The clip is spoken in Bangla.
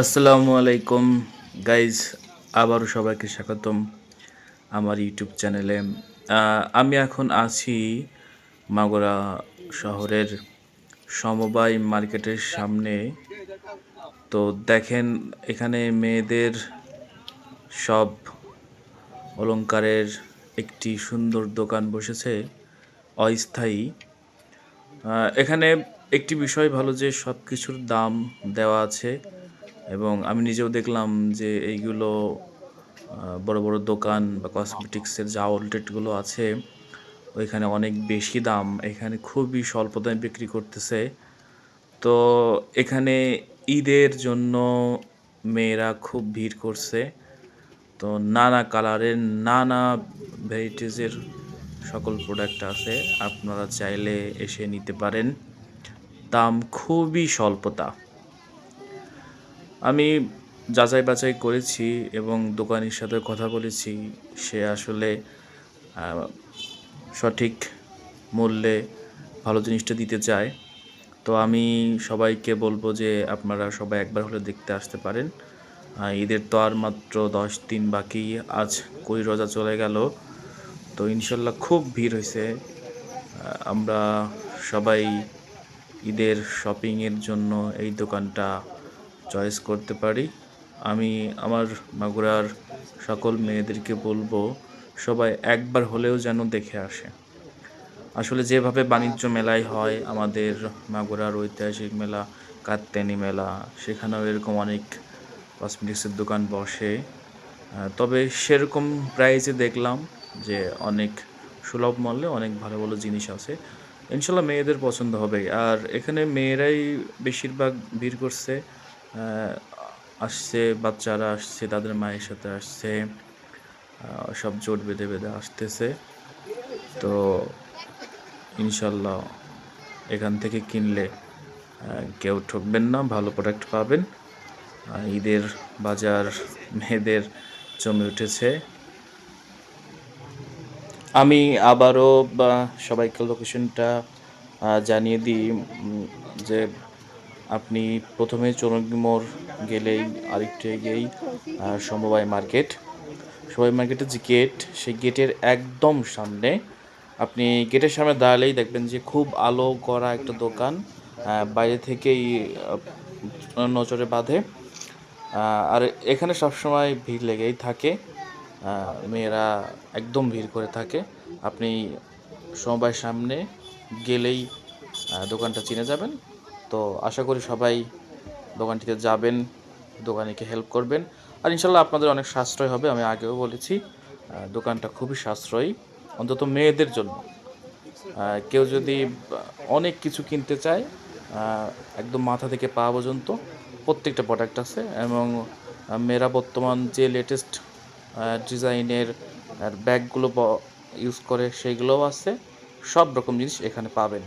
আসসালামু আলাইকুম গাইজ আবারও সবাইকে স্বাগতম আমার ইউটিউব চ্যানেলে। আমি এখন আছি মাগুরা শহরের সমবায় মার্কেটের সামনে। তো দেখেন, এখানে মেয়েদের সব অলংকারের একটি সুন্দর দোকান বসেছে, অস্থায়ী। এখানে একটি বিষয় ভালো যে সব কিছুর দাম দেওয়া আছে। এবং আমি নিজেও দেখলাম যে এইগুলো বড় বড় দোকান বা কসমেটিক্সের যে আউটলেটগুলো আছে, ওইখানে অনেক বেশি দাম, এখানে খুবই স্বল্প দামে বিক্রি করতেছে। তো এখানে ঈদের জন্য মেয়েরা খুব ভিড় করছে। তো নানা কালারের, নানা ভ্যারাইটিসের সকল প্রোডাক্ট আছে, আপনারা চাইলে এসে নিতে পারেন। দাম খুবই স্বল্পতা। আমি যাচাই বাছাই করেছি এবং দোকানির সাথে কথা বলেছি। সে আসলে সঠিক মূল্যে ভালো জিনিসটা দিতে চায়। তো আমি সবাইকে বলব যে, আপনারা সবাই একবার হলে দেখতে আসতে পারেন। ঈদের তো আর মাত্র দশ দিন বাকি, আজ কই রোজা চলে গেল। তো ইনশাল্লাহ খুব ভিড় হয়েছে। আমরা সবাই ঈদের শপিংয়ের জন্য এই দোকানটা চয়েস করতে পারি। আমি আমার মাগুরার সকল মেয়েদেরকে বলব, সবাই একবার হলেও যেন দেখে আসে। আসলে যেভাবে বাণিজ্য মেলায় হয়, আমাদের মাগুরার ঐতিহাসিক মেলা কাত্যানি মেলা, সেখানেও এরকম অনেক কসমেটিক্সের দোকান বসে। তবে সেরকম প্রাইসে দেখলাম যে অনেক সুলভ মূল্যে অনেক ভালো ভালো জিনিস আছে। ইনশাল্লাহ মেয়েদের পছন্দ হবে। আর এখানে মেয়েরাই বেশিরভাগ ভিড় করছে। আসছে, বাচ্চারা আসছে, তাদের মায়ের সাথে আসছে সব জোট বেঁধে বেঁধে আসতেছে। তো ইনশাল্লাহ এখান থেকে কিনলে কেউ ঠকবেন না, ভালো প্রোডাক্ট পাবেন। ঈদের বাজার মেয়েদের জমে উঠেছে। আমি আবারও সবাইকে লোকেশনটা জানিয়ে দিই যে আপনি প্রথমে মোড় গেলেই আরেকটু এগিয়েই সমবায় মার্কেট। সমবায় মার্কেটের যে গেট, সেই গেটের একদম সামনে আপনি গেটের সামনে দাঁড়ালেই দেখবেন যে খুব আলো করা একটা দোকান বাইরে থেকেই নজরে বাঁধে। আর এখানে সবসময় ভিড় লেগেই থাকে। মেয়েরা একদম ভিড় করে থাকে। আপনি সমবায়ের সামনে গেলেই দোকানটা চিনে যাবেন। তো আশা করি সবাই দোকানটিতে যাবেন, দোকানিকে হেল্প করবেন। আর ইনশাল্লাহ আপনাদের অনেক সাশ্রয় হবে, আমি আগেও বলেছি দোকানটা খুবই সাশ্রয়ী, অন্তত মেয়েদের জন্য। কেউ যদি অনেক কিছু কিনতে চায় একদম মাথা থেকে পা পর্যন্ত প্রত্যেকটা প্রোডাক্ট আছে এবং মেয়েরা বর্তমান যে লেটেস্ট ডিজাইনের ব্যাগগুলো ইউজ করে, সেইগুলোও আছে। সব রকম জিনিস এখানে পাবেন।